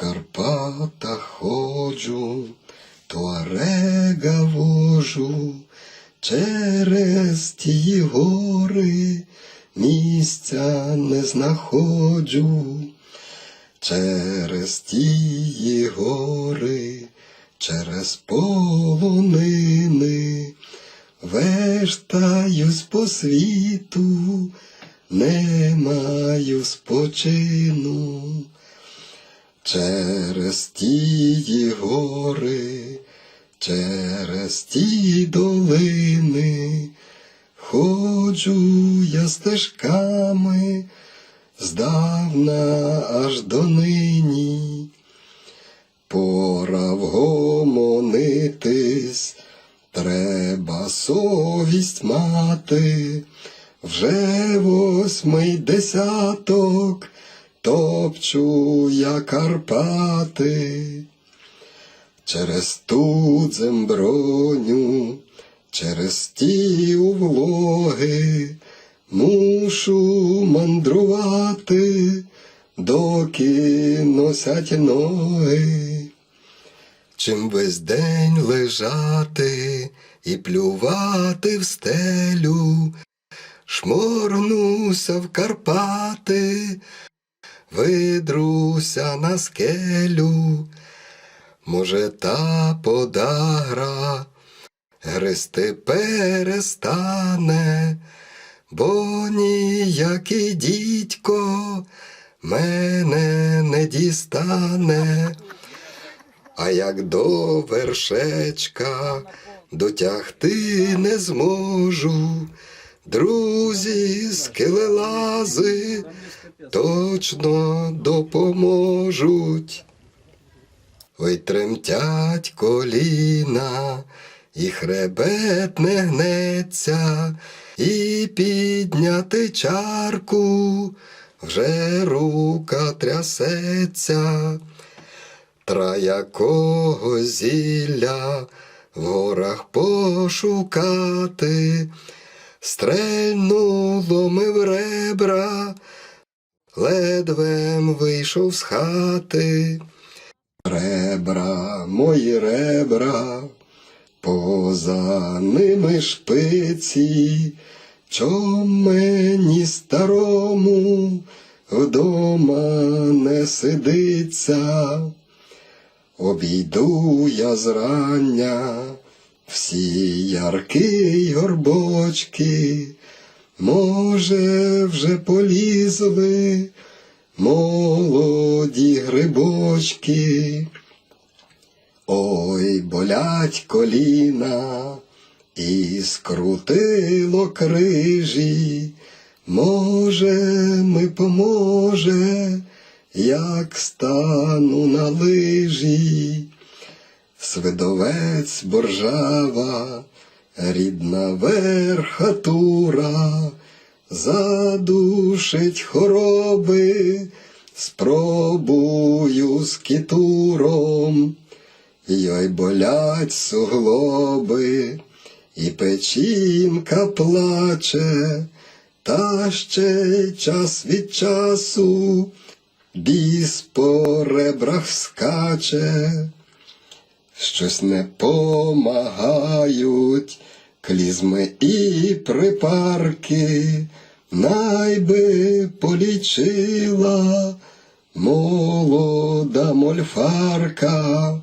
Карпатах ходжу, туарега вожу, через ті гори місця не знаходжу, через ті гори, через полонини, вештаюсь по світу, не маю спочину. Через ті гори, через ті долини, ходжу я стежками, здавна аж до нині. Пора вгомонитись, треба совість мати, вже восьмий десяток топчу я Карпати. Через ту земброню, через ті увлоги, мушу мандрувати, доки носять ноги. Чим весь день лежати і плювати в стелю, шморгнуся в Карпати, видруся на скелю. Може, та подагра гристи перестане, бо ніякий дідько мене не дістане. А як до вершечка дотягти не зможу, друзі скелелази точно допоможуть. Ой, тремтять коліна, і хребет не гнеться, і підняти чарку вже рука трясеться. Тра якого зілля в горах пошукати, стрельнуло ми в ребра, ледвем вийшов з хати. Ребра, мої ребра, поза ними шпиці, чом мені старому вдома не сидиться. Обійду я зрання всі ярки й горбочки, може, вже полізли молоді грибочки. Ой, болять коліна, і скрутило крижі, може, ми поможе, як стану на лижі. Свидовець боржава, рідна верхатура, задушить хороби, спробую з кітуром. Йой болять суглоби, і печінка плаче, та ще час від часу біс по ребрах скаче. Щось не помагають клізми і припарки, найби полічила молода мольфарка.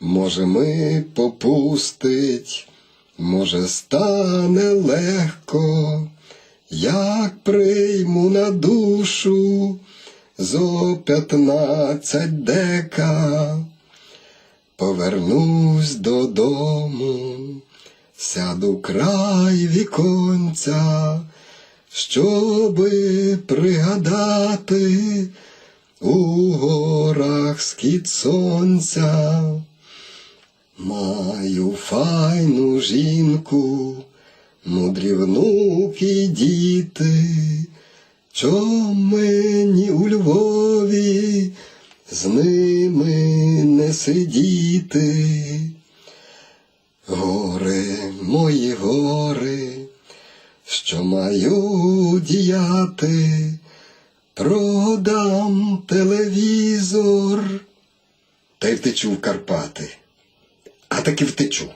Може, ми попустить, може, стане легко, як прийму на душу зо п'ятнадцять дека. Повернусь додому, сяду край віконця, щоби пригадати у горах схід сонця. Маю файну жінку, мудрі внуки діти, чом мені у Львові з ними сидіти. Гори, мої гори, що маю діяти, продам телевізор. Та й втечу в Карпати. А таки втечу.